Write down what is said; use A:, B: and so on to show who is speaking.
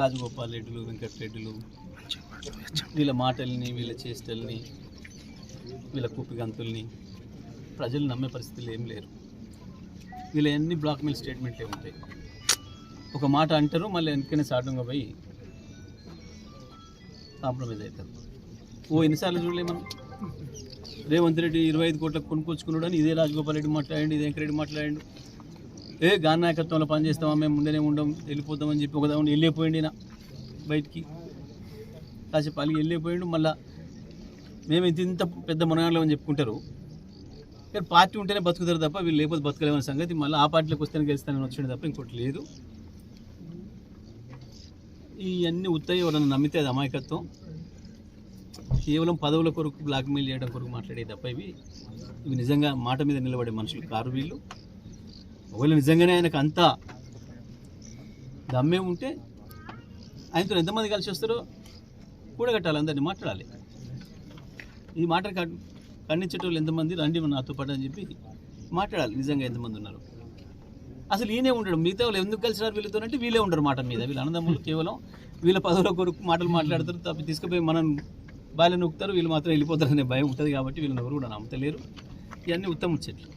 A: రాజగోపాల్ రెడ్డిలు వెంకటరెడ్డిలు వీళ్ళ మాటల్ని వీళ్ళ చేష్టల్ని వీళ్ళ కుప్పిగంతుల్ని ప్రజలు నమ్మే పరిస్థితులు ఏం లేరు. వీళ్ళ అన్ని బ్లాక్ మెయిల్ స్టేట్మెంట్లే ఉంటాయి. ఒక మాట అంటారు మళ్ళీ వెనకనే సాటంగా పోయి కాంప్రమైజ్ అవుతారు. ఓ ఎన్నిసార్లు చూడలే మనం? రేవంత్ రెడ్డి ఇరవై ఐదు కోట్లకు కొనుక్కొచ్చుకున్నాడు అని ఇదే రాజగోపాల్ రెడ్డి మాట్లాడండి ఇదే వెంకరెడ్డి మాట్లాడండి. ఏ గాన్ నాయకత్వంలో పనిచేస్తామా? మేము ముందనే ఉండం వెళ్ళిపోతామని చెప్పి ఒక దాని వెళ్ళిపోయింది నా బయటికి. కాసేపు అలిగి వెళ్ళిపోయిండు మళ్ళీ మేము ఇంత ఇంత పెద్ద మనగాళ్ళు అని చెప్పుకుంటారు. కానీ పార్టీ ఉంటేనే బతుకుతారు తప్ప వీళ్ళు లేకపోతే బతకలేమనే సంగతి. మళ్ళీ ఆ పార్టీలోకి వస్తేనే గెలుస్తానని వచ్చింది తప్ప ఇంకోటి లేదు. ఇవన్నీ ఉత్తాయి ఉత్తయ్య ఎవరన్నా నమ్మితే అది అమాయకత్వం. కేవలం పదవుల కొరకు బ్లాక్మెయిల్ చేయడం కొరకు మాట్లాడే తప్ప ఇవి. ఇవి నిజంగా మాట మీద నిలబడే మనుషులు కారు వీళ్ళు. ఒకవేళ నిజంగానే ఆయనకు అంత దమ్మే ఉంటే ఆయనతో ఎంతమంది కలిసి వస్తారో కూడగట్టాలి అందరినీ మాట్లాడాలి. ఈ మాట ఖండించేటోళ్ళు ఎంతమంది రండి నాతో పాటు అని చెప్పి మాట్లాడాలి నిజంగా ఎంతమంది ఉన్నారు. అసలు ఈయనే ఉండడు మిగతా వాళ్ళు ఎందుకు కలిసినారు వీళ్ళతో అంటే వీళ్ళే ఉండరు మాట మీద. వీళ్ళ అన్నదమ్ములు కేవలం వీళ్ళ పదవుల కొరకు మాటలు మాట్లాడతారు తప్ప తీసుకుపోయి మనం బాగా నొక్కుతారు వీళ్ళు మాత్రం వెళ్ళిపోతారు అనే భయం ఉంటుంది కాబట్టి వీళ్ళని ఎవరు కూడా నమ్మతలేరు ఇవన్నీ ఉత్తమ చెట్లు